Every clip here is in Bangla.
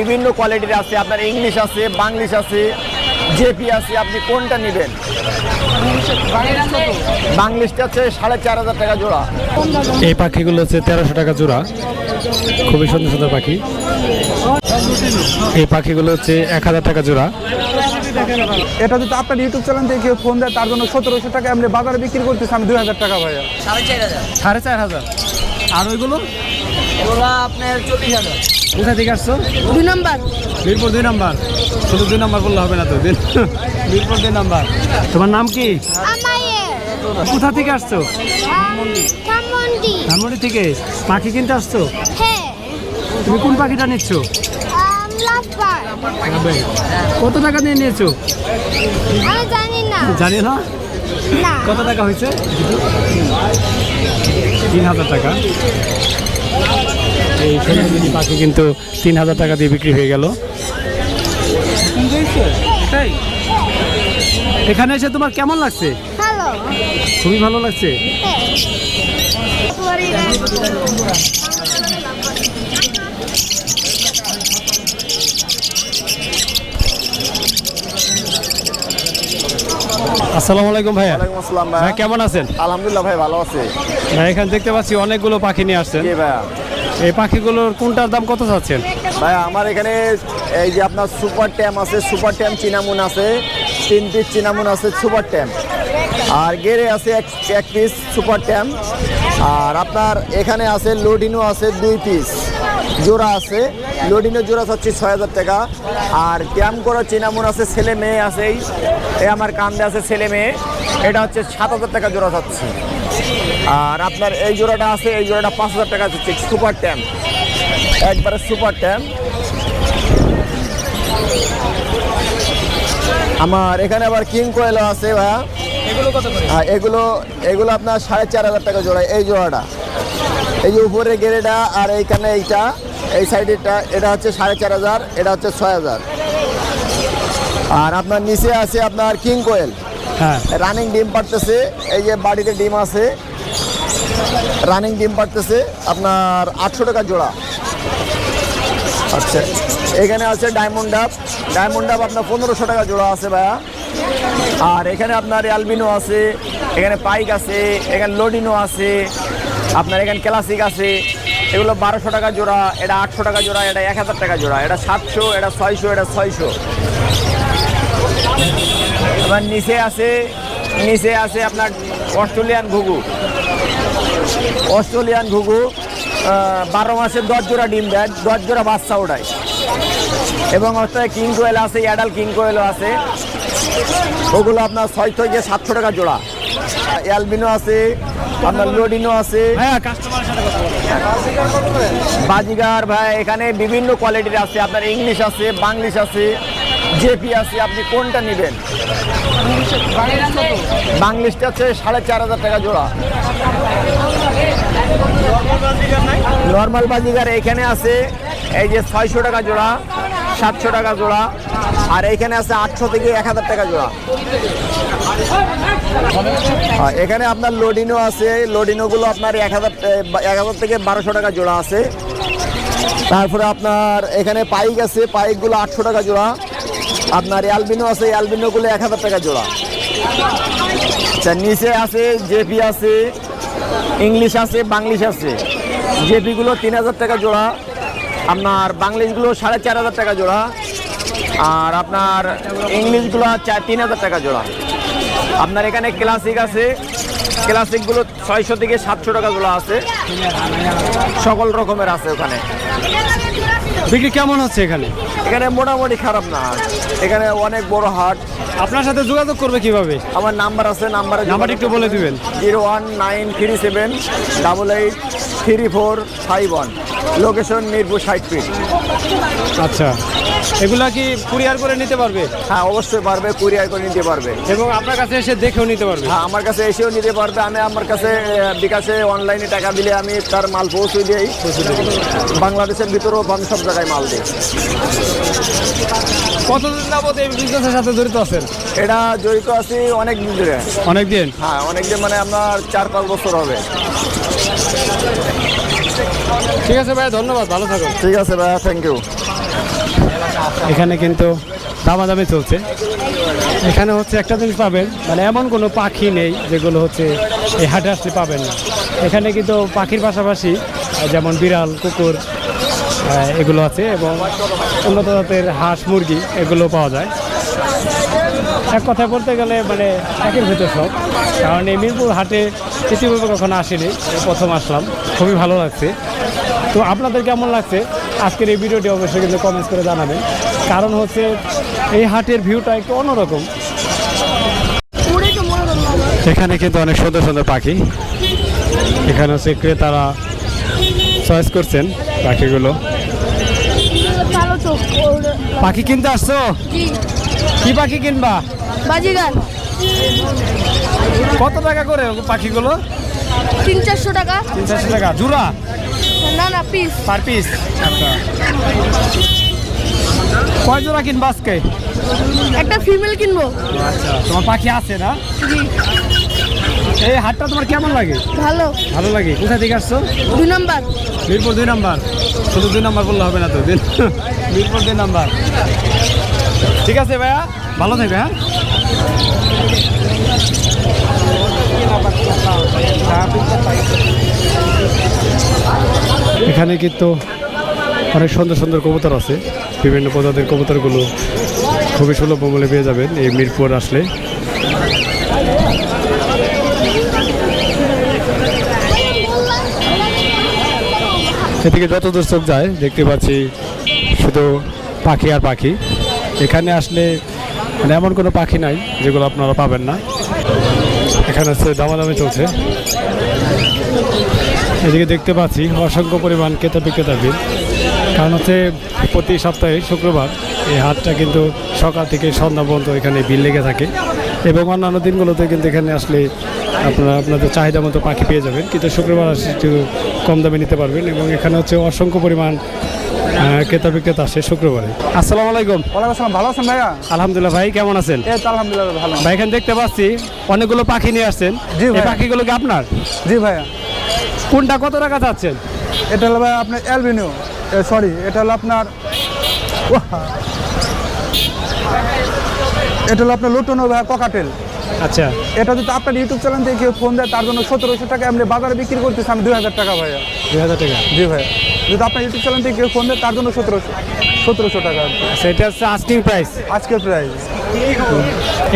বিভিন্ন কোয়ালিটির আছে আপনার ইংলিশ আছে বাংলিশ আছে জেপি আছে আপনি কোনটা নেবেন? বাংলিশটা হচ্ছে সাড়ে চার হাজার টাকা জোড়া। এই পাখিগুলো হচ্ছে তেরোশো টাকা জোড়া। খুবই সুন্দর সুন্দর পাখি। এই পাখিগুলো হচ্ছে এক হাজার টাকা জোড়া। এটা যদি আপনার ইউটিউব চ্যানেল থেকে কেউ ফোন দেয় তার জন্য সতেরোশো টাকা এমনি বাজারে বিক্রি করতেছি আমি দুই হাজার টাকা ভাইয়া। সাড়ে চার হাজার। সাড়ে চার হাজার। আর ওইগুলো? আপনার চল্লিশ হাজার। কোথা থেকে আসছো? দুই নম্বর। মিরপুর দুই নাম্বার। শুধু দুই নাম্বার বললে হবে না তো দিন। মিরপুর দুই নাম্বার। তোমার নাম কি? কোথা থেকে আসছো? ধানমন্ডি। থেকে। পাখি কিনতে আসছো? হ্যাঁ। তুমি কোন পাখিটা নিচ্ছ? কত টাকা দিয়ে নিয়েছো? জানি না। জানি না? না। কত টাকা হয়েছে? তিন হাজার টাকা। এই সোনালি পাখি কিন্তু তিন হাজার টাকা দিয়ে বিক্রি হয়ে গেল। এখানে এসে তোমার কেমন লাগছে? খুবই ভালো লাগছে? আসসালামু আলাইকুম ভাইয়া। ওয়ালাইকুম আসসালাম ভাই। কেমন আছেন? আলহামদুলিল্লাহ ভাই ভালো আছি। ভাই এখানে দেখতে পাচ্ছি অনেকগুলো পাখি নিয়ে আসছেন। জি ভাইয়া। এই পাখিগুলোর কোনটার দাম কত চাচ্ছেন? ভাই আমার এখানে এই যে আপনার সুপার ট্যাম আছে সুপার ট্যাম চিনামুন আছে তিন পিস চিনামুন আছে সুপার ট্যাম। আর গেরে আছে এক এক পিস সুপার ট্যাম। আর আপনার এখানে আছে লোডিনো আছে দুই পিস জোড়া আছে। লোডিনো জোড়া হচ্ছে ছয় হাজার টাকা। আর ট্যাম করা চিনামুন আছে, ছেলে মেয়ে আছে এই আমার কান্দে আছে ছেলে মেয়ে। এটা হচ্ছে সাত হাজার টাকা জোড়া যাচ্ছে আর আপনার এই জোড়াটা আছে, এই জোড়াটা পাঁচ হাজার টাকা হচ্ছে সুপার ট্যাম। একবারে সুপার ট্যাম। আমার এখানে আবার কিং কোয়েলও আছে ভাইয়া। এগুলো এগুলো এগুলো আপনার সাড়ে চার হাজার টাকা জোড়া এই জোড়াটা। এই যে উপরে গেরেটা আর এইখানে এইটা এই সাইডেরটা এটা হচ্ছে সাড়ে চার হাজার এটা হচ্ছে ছয় হাজার। আর আপনার নিচে আছে আপনার কিং কোয়েল। হ্যাঁ। রানিং ডিম পারতেছে এই যে বাড়িতে ডিম আছে। রানিং ডিম পারতেছে আপনার আটশো টাকা জোড়া। আচ্ছা এখানে আছে ডায়মন্ড ডাব। ডায়মন্ড ডাব আপনার পনেরোশো টাকা জোড়া আছে ভাইয়া। আর এখানে আপনার অ্যালবিনো আছে, এখানে পাইক আছে, এখানে লোডিনো আছে, আপনার এখানে ক্লাসিক আছে, এগুলো বারোশো টাকা জোড়া, এটা আটশো টাকা জোড়া, এটা এক হাজার টাকা জোড়া, এটা সাতশো, এটা ছয়শো এটা ছয়শো। এবার নিচে আছে নিচে আছে আপনার অস্ট্রেলিয়ান ঘুঘু। অস্ট্রেলিয়ান ঘুঘু বারো মাসে দশ জোড়া ডিম দেয় দশ জোড়া বাচ্চা ওঠায়। এবং অস্ট্রেলিয়া কিং কোয়েল আছে অ্যাডাল কিং কোয়েলও আছে। ওগুলো আপনার ছয় থেকে সাতশো টাকা জোড়া। অ্যালবিনো আছে আপনার লোডিনো আছে। বাজিগার ভাই এখানে বিভিন্ন কোয়ালিটির আছে। আপনার ইংলিশ আছে বাংলিশ আছে জেপি আছে আপনি কোনটা নেবেন? বাংলিশটা হচ্ছে সাড়ে চার হাজার টাকা জোড়া। নর্মাল বাজিগার এখানে আছে এই যে ছয়শো টাকা জোড়া। সাতশো টাকা জোড়া। আর এখানে আছে আটশো থেকে এক হাজার টাকা জোড়া। এখানে আপনার লোডিনো আছে। লোডিনোগুলো আপনার এক হাজার এক হাজার থেকে বারোশো টাকা জোড়া আছে। তারপরে আপনার এখানে পাইক আছে। পাইকগুলো আটশো টাকা জোড়া। আপনার অ্যালবিনো আছে। অ্যালবিনোগুলো এক হাজার টাকা জোড়া। আচ্ছা নিচে আছে, জেপি আছে, ইংলিশ আছে, বাংলিশ আছে। জেপিগুলো তিন হাজার টাকা জোড়া। আপনার বাংলিশগুলো সাড়ে চার হাজার টাকা জোড়া আর আপনার ইংলিশগুলো চার তিন হাজার টাকা জোড়া। আপনার এখানে ক্লাসিক আছে ক্লাসিকগুলো ছয়শো থেকে সাতশো টাকা জোড়া আছে। সকল রকমের আছে ওখানে। বিক্রি কেমন হচ্ছে এখানে? এখানে মোটামুটি খারাপ না। এখানে অনেক বড় হাট। আপনার সাথে যোগাযোগ করবে কীভাবে? আমার নাম্বার আছে নাম্বারে নাম্বারটা একটু বলে দিবেন। Zero one nine three seven double eight three four five one. Location Mirpur ষাট ফিট আচ্ছা। এগুলা কি কুরিয়ার করে নিতে পারবে? হ্যাঁ অবশ্যই পারবে কুরিয়ার করে নিতে পারবে। এবং আপনার কাছে এসে দেখেও নিতে পারবে? হ্যাঁ আমার কাছে এসেও নিতে পারবে। আমি আমার কাছে বিকাশে অনলাইনে টাকা দিলে আমি তার মাল পৌঁছে দিই। বাংলাদেশের ভিতরেও আমি সব জায়গায় মাল দিই। কতদিন যাবত এই বিজনেসের সাথে জড়িত আছেন? এটা জড়িত আছি অনেক দিন ধরে। অনেক দিন হ্যাঁ অনেক দিন মানে আপনার চার পাঁচ বছর হবে। ঠিক আছে ভাই ধন্যবাদ ভালো থাকুন। ঠিক আছে ভাইয়া থ্যাংক ইউ এখানে কিন্তু দামাদামি চলছে। এখানে হচ্ছে একটা জিনিস পাবেন মানে এমন কোনো পাখি নেই যেগুলো হচ্ছে এই হাটে আসলে পাবেন না। এখানে কিন্তু পাখির পাশাপাশি যেমন বিড়াল কুকুর এগুলো আছে এবং উন্নত জাতের হাঁস মুরগি এগুলো পাওয়া যায়। এক কথায় বলতে গেলে মানে একের ভেতর সব। কারণ এই মিরপুর হাটে ইতিপূর্বে কখনো আসেনি প্রথম আসলাম। খুবই ভালো লাগছে। তো আপনাদের কেমন লাগছে? আজকের এই ভিডিওটি অবশ্যই কিন্তু কমেন্টস করে জানাবেন। কারণ হচ্ছে এই হাটের ভিউটা একটু অন্যরকম। এখানে কিন্তু অনেক সুন্দর সুন্দর পাখি। এখানে হচ্ছে ক্রেতারা চয়েস করছেন পাখিগুলো। পাখি কিনতে আসছো? জি কি পাখি কিনবা? কত টাকা করে পাখিগুলো? তিন চারশো টাকা। তিন চারশো টাকা। জোড়া? না না পিস পার পিস আচ্ছা কয় জোড়া কিনবা আজকে একটা ফিমেল কিনবো। আচ্ছা তোমার পাখি আছে না? এই হাটটা তোমার কেমন লাগে? ভালো। ভালো লাগে। কোথা থেকে আসছো? দুই নাম্বার। মিরপুর দুই নাম্বার। শুধু দুই নাম্বার বললে হবে না তো। মিরপুর দুই নাম্বার। ঠিক আছে ভাইয়া? ভালো থাকবে হ্যাঁ? এখানে কিন্তু অনেক সুন্দর সুন্দর কবুতর আছে। বিভিন্ন প্রজাতির কবুতরগুলো খুবই সুলভ মূল্যে পেয়ে যাবেন এই মিরপুর আসলে। এদিকে যত দূর যায়, দেখতে পাচ্ছি শুধু পাখি আর পাখি। এখানে আসলে মানে এমন কোনো পাখি নাই যেগুলো আপনারা পাবেন না। এখানে হচ্ছে দামাদামি চলছে। এদিকে দেখতে পাচ্ছি অসংখ্য পরিমাণ ক্রেতা বিক্রেতা কারণ হচ্ছে প্রতি সপ্তাহে শুক্রবার এই হাটটা কিন্তু সকাল থেকে সন্ধ্যা পর্যন্ত এখানে ভিড় লেগে থাকে। এবং অন্যান্য দিনগুলোতে কিন্তু এখানে আসলে আপনারা আপনাদের চাহিদা মতো পাখি পেয়ে যাবেন। কিন্তু শুক্রবার আসলে একটু কম দামে নিতে পারবেন। এবং এখানে হচ্ছে অসংখ্য পরিমাণ ক্রেতা বিক্রেতা আসে শুক্রবারে। আসসালামু আলাইকুম। ওয়ালাইকুম আসসালাম ভালো আছেন ভাইয়া? আলহামদুলিল্লাহ ভাই কেমন আছেন? এই তো আলহামদুলিল্লাহ ভালো ভাই এখানে দেখতে পাচ্ছি অনেকগুলো পাখি নিয়ে আসছেন। জি এই পাখিগুলো কি আপনার? জি ভাইয়া। কোনটা কত টাকা চাচ্ছেন? এটা হলো ভাই আপনার অ্যালবিনিও সরি এটা হলো আপনার। এটা হলো আপনার লুটনো ভাই ককাটেল। আচ্ছা। এটা যদি আপনার ইউটিউব চ্যানেল থেকে কেউ ফোন দেয় তার জন্য সতেরোশো টাকা এমনি বাজারে বিক্রি করতেছি আমি দুই হাজার টাকা ভাইয়া। দুই হাজার টাকা? জি ভাইয়া। যদি আপনার ইউটিউব চ্যানেল থেকে কেউ ফোন দেয় তার জন্য সতেরোশো সতেরোশো টাকা কি। আচ্ছা এটা হচ্ছে আস্কিং প্রাইস আজকের প্রাইস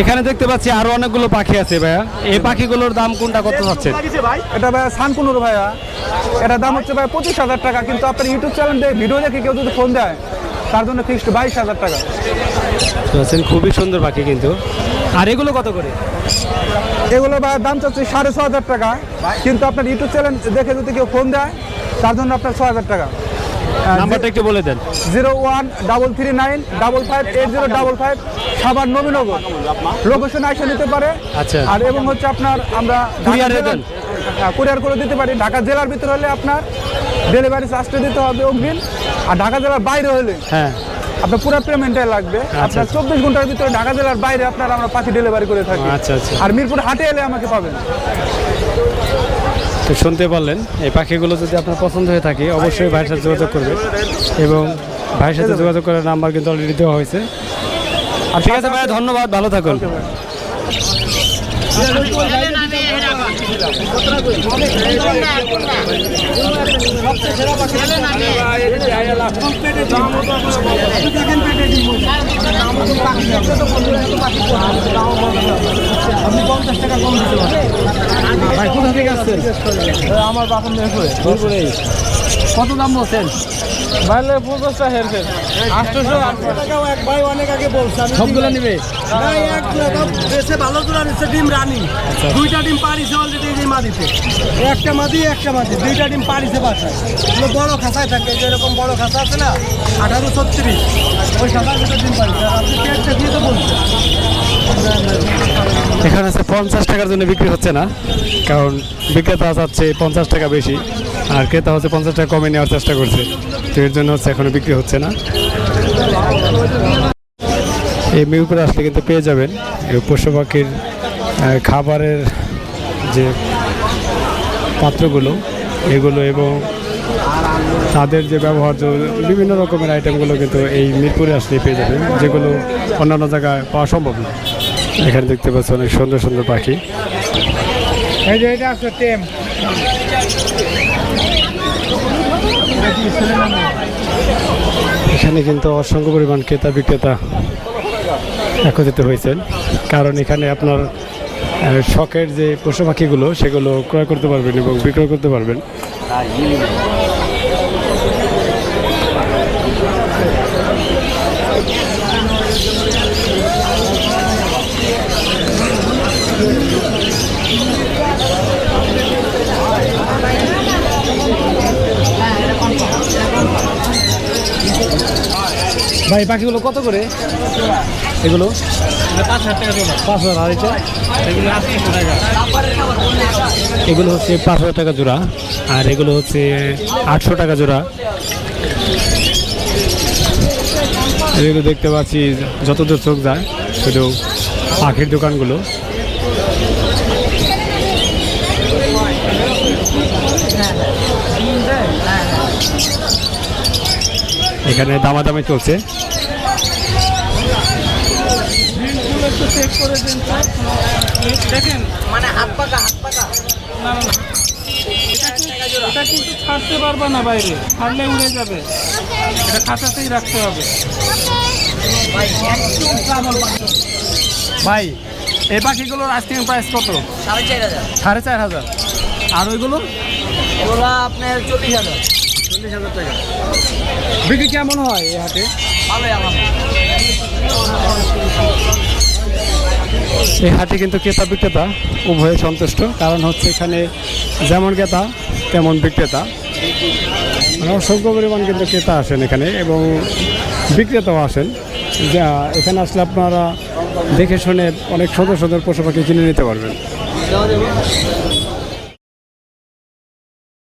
এখানে দেখতে পাচ্ছি আরও অনেকগুলো পাখি আছে ভাইয়া। এই পাখিগুলোর দাম কোনটা কত যাচ্ছে? এটা ভাইয়া সানকুনুর ভাইয়া। এটার দাম হচ্ছে ভাইয়া পঁচিশ হাজার টাকা কিন্তু আপনার ইউটিউব চ্যানেল দিয়ে ভিডিও দেখে কেউ যদি ফোন দেয় তার জন্য ফিক্সড বাইশ হাজার টাকা। আছেন খুবই সুন্দর পাখি কিন্তু। আর এগুলো কত করে? এগুলো ভাই দাম চাচ্ছে সাড়ে ছ হাজার টাকা। কিন্তু আপনার ইউটিউব চ্যানেল দেখে যদি কেউ ফোন দেয় তার জন্য আপনার ছ হাজার টাকা। নাম্বারটা একটু বলে দেন। Zero one double three nine double five eight zero double five Savar Nabinagar. Location এসে নিতে পারে। আচ্ছা। আর এবং হচ্ছে আপনার আমরা? জেলার- হ্যাঁ কুরিয়ার করে দিতে পারি। ঢাকা জেলার ভিতরে হলে আপনার ডেলিভারি চার্জটা দিতে হবে অগ্রিম। আর ঢাকা জেলার বাইরে হলে হ্যাঁ। আপনার পুরো পেমেন্টটাই লাগবে। আপনার আচ্ছা। চব্বিশ ঘণ্টার ভিতরে ঢাকা জেলার বাইরে আপনার আমরা পাখি ডেলিভারি করে থাকি। আচ্ছা, আচ্ছা। আর মিরপুর হাটে এলে আমাকে পাবেন। তো শুনতে পারলেন এই পাখিগুলো যদি আপনার পছন্দ হয়ে থাকে অবশ্যই ভাইয়ের সাথে যোগাযোগ করবেন এবং ভাইয়ের সাথে যোগাযোগ করার নাম্বার কিন্তু অলরেডি দেওয়া হয়েছে। আর ঠিক আছে ভাইয়া ধন্যবাদ ভালো থাকুন। ভাই কোথা থেকে আসছেন? আমার বাপন কত দাম বলছেন? বাইরে পঞ্চাশটা হেরফের আটশোশো ভাই অনেক আগে বলছে সবগুলো নিবে? দেশে ভালো জোড়া নিচ্ছে ডিম রানি। দুইটা ডিম পারিছে অলরেডি এই মাদিতে। একটা মাদি একটা মাদি। দুইটা ডিম পারিছে বাসায়। বড় খাঁচায় থাকে যেরকম বড় খাঁচা আছে না? আঠারো ছত্রিশ। ওই খাঁচার ভিতরে ডিম পারিছে। আর আপনি দিয়ে তো বলছেন। এখানে আছে পঞ্চাশ টাকার জন্য বিক্রি হচ্ছে না, কারণ বিক্রেতা চাচ্ছে পঞ্চাশ টাকা বেশি, আর ক্রেতা হচ্ছে পঞ্চাশ টাকা কমে নেওয়ার চেষ্টা করছে। তো এর জন্য হচ্ছে এখনও বিক্রি হচ্ছে না। এই মিরপুরে আসলে কিন্তু পেয়ে যাবেন। এই পশু পাখির খাবারের যে পাত্রগুলো, এগুলো এবং তাদের যে ব্যবহার্য বিভিন্ন রকমের আইটেমগুলো কিন্তু এই মিরপুরে আসলে পেয়ে যাবেন, যেগুলো অন্যান্য জায়গায় পাওয়া সম্ভব না। এখানে দেখতে পাচ্ছেন অনেক সুন্দর সুন্দর পাখি। এই যে এটা আছে টেম। এখানে কিন্তু অসংখ্য পরিমাণ ক্রেতা বিক্রেতা একত্রিত হয়েছেন। কারণ এখানে আপনার শখের যে পশু পাখিগুলো সেগুলো ক্রয় করতে পারবেন এবং বিক্রয় করতে পারবেন। ভাই পাখিগুলো কত করে? এগুলো? পাঁচ হাজার এগুলো হচ্ছে পাঁচ হাজার টাকা জোড়া, আর এগুলো হচ্ছে আটশো টাকা জোড়া। এগুলো দেখতে পাচ্ছি, যতদূর চোখ যায়, শুধু পাখির দোকানগুলো। এখানে দামা দামাদামি চলছে। এটা কিন্তু ছাড়তে পারবে না বাইরে ছাড়লে উড়ে যাবে। এটা খাঁচাতেই রাখতে হবে। ভাই এই পাখিগুলোর আস্কিং প্রাইস কত? সাড়ে চার হাজার। সাড়ে চার হাজার। আর ওইগুলো? ওগুলো আপনার চল্লিশ হাজার। চল্লিশ হাজার টাকা। বিক্রি কেমন হয় এই হাটে? ভালোই আমার এই হাটে কিন্তু ক্রেতা বিক্রেতা উভয়ে সন্তুষ্ট। কারণ হচ্ছে এখানে যেমন ক্রেতা তেমন বিক্রেতা। মানে অসংখ্য পরিমাণ কিন্তু ক্রেতা আসেন এখানে এবং বিক্রেতাও আসেন। যা এখানে আসলে আপনারা দেখে শুনে অনেক সুন্দর সুন্দর পশু পাখি কিনে নিতে পারবেন।